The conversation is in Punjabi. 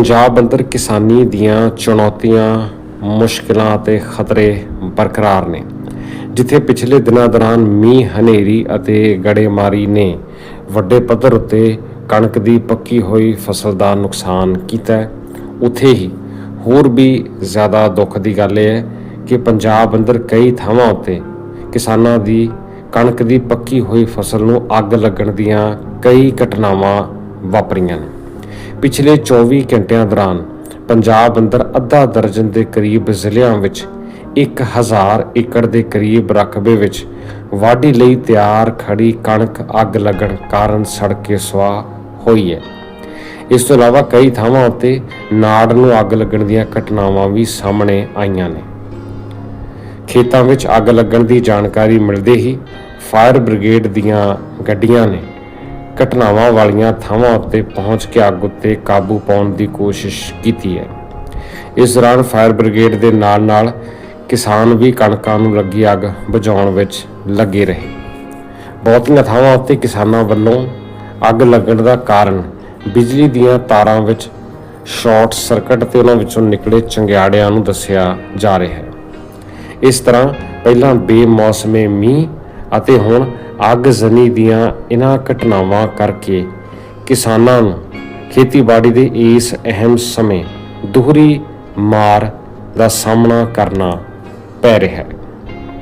ਪੰਜਾਬ ਅੰਦਰ ਕਿਸਾਨੀ ਦੀਆਂ ਚੁਣੌਤੀਆਂ ਮੁਸ਼ਕਲਾਂ ਅਤੇ ਖਤਰੇ ਬਰਕਰਾਰ ਨੇ ਜਿੱਥੇ ਪਿਛਲੇ ਦਿਨਾਂ ਦੌਰਾਨ ਮੀਂਹ ਹਨੇਰੀ ਅਤੇ ਗੜੇਮਾਰੀ ਨੇ ਵੱਡੇ ਪੱਧਰ ਉੱਤੇ ਕਣਕ ਦੀ ਪੱਕੀ ਹੋਈ ਫਸਲ ਦਾ ਨੁਕਸਾਨ ਕੀਤਾ ਹੈ, ਉੱਥੇ ਹੀ ਹੋਰ ਵੀ ਜ਼ਿਆਦਾ ਦੁੱਖ ਦੀ ਗੱਲ ਇਹ ਹੈ ਕਿ ਪੰਜਾਬ ਅੰਦਰ ਕਈ ਥਾਵਾਂ ਉੱਤੇ ਕਿਸਾਨਾਂ ਦੀ ਕਣਕ ਦੀ ਪੱਕੀ ਹੋਈ ਫਸਲ ਨੂੰ ਅੱਗ ਲੱਗਣ ਦੀਆਂ ਕਈ ਘਟਨਾਵਾਂ ਵਾਪਰੀਆਂ ਨੇ। ਪਿਛਲੇ 24 ਘੰਟਿਆਂ ਦੌਰਾਨ ਪੰਜਾਬ ਅੰਦਰ ਅੱਧਾ ਦਰਜਨ ਦੇ ਕਰੀਬ ਜ਼ਿਲ੍ਹਿਆਂ ਵਿੱਚ 1000 ਏਕੜ ਦੇ ਕਰੀਬ ਰਕਬੇ ਵਿੱਚ ਵਾਢੀ ਲਈ ਤਿਆਰ ਖੜੀ ਕਣਕ ਅੱਗ ਲੱਗਣ ਕਾਰਨ ਸੜ ਕੇ ਸੁਆਹ ਹੋਈ ਹੈ। ਇਸ ਤੋਂ ਇਲਾਵਾ ਕਈ ਥਾਵਾਂ ਉੱਤੇ ਨਾੜ ਨੂੰ ਅੱਗ ਲੱਗਣ ਦੀਆਂ ਘਟਨਾਵਾਂ ਵੀ ਸਾਹਮਣੇ ਆਈਆਂ ਨੇ। ਖੇਤਾਂ ਵਿੱਚ ਅੱਗ ਲੱਗਣ ਦੀ ਜਾਣਕਾਰੀ ਮਿਲਦੇ ਹੀ ਫਾਇਰ ਬ੍ਰਿਗੇਡ ਦੀਆਂ ਗੱਡੀਆਂ ਨੇ ਘਟਨਾਵਾਂ ਵਾਲੀਆਂ ਥਾਵਾਂ ਉੱਤੇ ਪਹੁੰਚ ਕੇ ਅੱਗ ਉੱਤੇ ਕਾਬੂ ਪਾਉਣ ਦੀ ਕੋਸ਼ਿਸ਼ ਕੀਤੀ ਹੈ। ਇਸ ਦੌਰਾਨ ਫਾਇਰ ਬ੍ਰਿਗੇਡ ਦੇ ਨਾਲ-ਨਾਲ ਕਿਸਾਨ ਵੀ ਕਣਕਾਂ ਨੂੰ ਲੱਗੀ ਅੱਗ ਬੁਝਾਉਣ ਵਿੱਚ ਲੱਗੇ ਰਹੇ। ਬਹੁਤੀਆਂ ਥਾਵਾਂ ਉੱਤੇ ਕਿਸਾਨਾਂ ਵੱਲੋਂ ਅੱਗ ਲੱਗਣ ਦਾ ਕਾਰਨ ਬਿਜਲੀ ਦੀਆਂ ਤਾਰਾਂ ਵਿੱਚ ਸ਼ਾਰਟ ਸਰਕਟ ਤੇ ਉਹਨਾਂ ਵਿੱਚੋਂ ਨਿਕਲੇ ਚੰਗਿਆੜਿਆਂ ਨੂੰ ਦੱਸਿਆ ਜਾ ਰਿਹਾ ਹੈ। ਇਸ ਤਰ੍ਹਾਂ ਪਹਿਲਾਂ ਬੇਮੌਸਮੇ ਮੀਂਹ ਅਤੇ ਹੁਣ ਅੱਗ ਜ਼ਨੀ ਦੀਆਂ ਇਹਨਾਂ ਘਟਨਾਵਾਂ ਕਰਕੇ ਕਿਸਾਨਾਂ ਨੂੰ ਖੇਤੀਬਾੜੀ ਦੇ ਇਸ ਅਹਿਮ ਸਮੇਂ ਦੁਹਰੀ ਮਾਰ ਦਾ ਸਾਹਮਣਾ ਕਰਨਾ ਪੈ ਰਿਹਾ ਹੈ।